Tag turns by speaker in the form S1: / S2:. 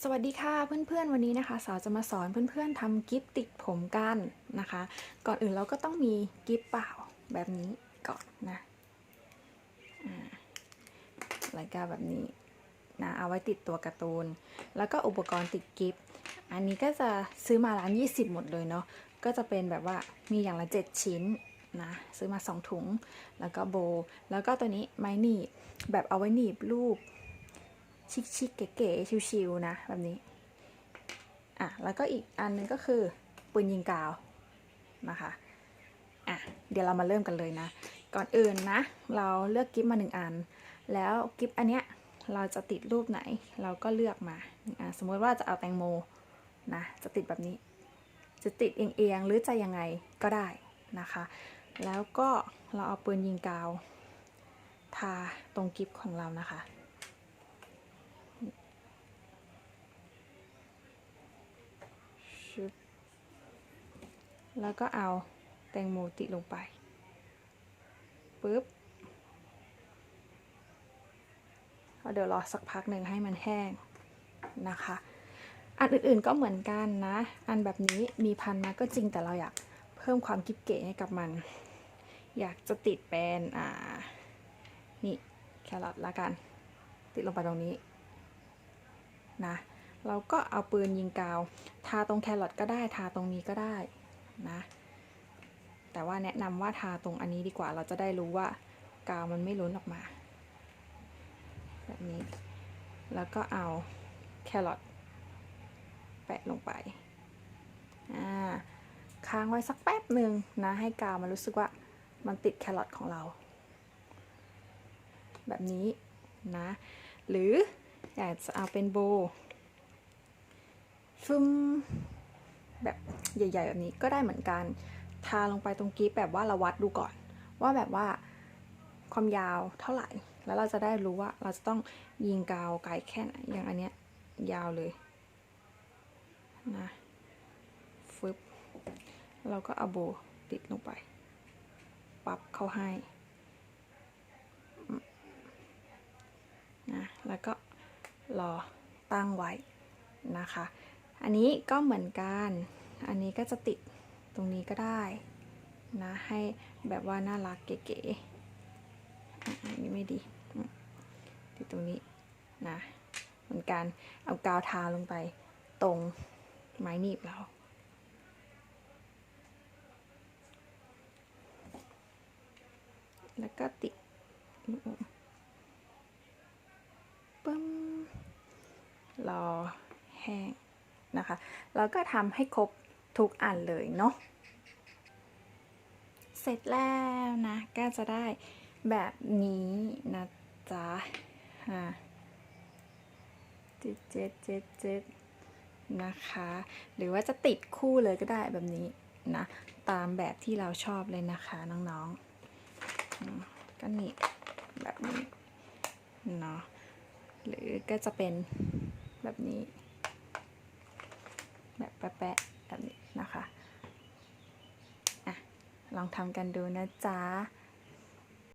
S1: สวัสดีค่ะเพื่อนๆ วันนี้นะคะ สาวจะมาสอนเพื่อนๆทำกิฟต์ติดผมกันนะคะ ก่อนอื่นเราก็ต้องมีกิฟต์เปล่าแบบนี้ก่อนนะอ่ารายการแบบนี้นะเอาไว้ติดตัวการ์ตูน แล้วก็อุปกรณ์ติดกิฟต์อันนี้ก็จะซื้อมาร้าน 20 หมดเลยเนาะก็จะเป็นแบบว่ามีอย่างละ 7 ชิ้นนะซื้อมา 2 ถุง แล้วก็โบ แล้วก็ตัวนี้ไม้หนีบแบบเอาไว้หนีบรูป ชิคๆเก๋ๆชิวๆนะแบบนี้อะแล้วก็อีกอันหนึงก็คือปืนยิงกาวนะคะอะเดี๋ยวเรามาเริ่มกันเลยนะ ก่อนอื่นนะ เราเลือกกิฟต์มาหนึ่งอัน แล้วกิฟต์อันเนี้ยเราจะติดรูปไหน เราก็เลือกมาหนึ่งอันสมมติว่าจะเอาแตงโมนะจะติดแบบนี้ จะติดเอียงๆหรือจะยังไงก็ได้นะคะ แล้วก็เราเอาปืนยิงกาว ทาตรงกิฟต์ของเรานะคะ ชึบแล้วก็เอาแตงโมติลงไปปุ๊บเดี๋ยวรอสักพักหนึ่งให้มันแห้งนะคะ อันอื่นๆก็เหมือนกันนะ อันแบบนี้มีพันมาก็จริงแต่เราอยากเพิ่มความกิ๊บเก๋ให้กับมัน อยากจะติดเป็นอ่านี่แครอทละกัน ติดลงไปตรงนี้นะ เราก็เอาปืนยิงกาว ทาตรงแครอทก็ได้ ทาตรงนี้ก็ได้นะ แต่ว่าแนะนำว่าทาตรงอันนี้ดีกว่า เราจะได้รู้ว่ากาวมันไม่ล้นออกมา แบบนี้ แล้วก็เอาแครอทแปะลงไป อ่า ค้างไว้สักแป๊บหนึ่งนะ ให้กาวมันรู้สึกว่ามันติดแครอทของเรา แบบนี้นะ หรืออยากจะเอาเป็นโบ ฟึมแบบใหญ่ ๆ แบบนี้ก็ได้เหมือนกัน ทาลงไปตรงกีบแบบว่าเราวัดดูก่อน ว่าแบบว่าความยาวเท่าไหร่ แล้วเราจะได้รู้ว่าเราจะต้องยิงกาวไกลแค่ไหน อย่างอันเนี้ยยาวเลยนะฟึบเราก็เอาโบติดลงไป ปับเข้าให้นะแล้วก็รอตั้งไว้นะคะ อันนี้ก็เหมือนกัน อันนี้ก็จะติดตรงนี้ก็ได้นะให้แบบว่าน่ารักเก๋ๆอันนี้ไม่ดี ติดตรงนี้นะเหมือนกันเอากาวทาลงไปตรงไม้หนีบเราแล้วก็ติดปึ้มรอแห้ง นะคะ แล้วก็ทำให้ครบทุกอันเลยเนาะ เสร็จแล้วนะ ก็จะได้แบบนี้นะจ๊ะอ่าเจ็ดเจ็ดเจ็ดเจ็ดนะคะ หรือว่าจะติดคู่เลยก็ได้แบบนี้นะ ตามแบบที่เราชอบเลยนะคะน้องๆก็นี่แบบนี้เนาะหรือก็จะเป็นแบบนี้ แปะๆแบบนี้นะคะ อะ ลองทำกันดูนะจ๊ะ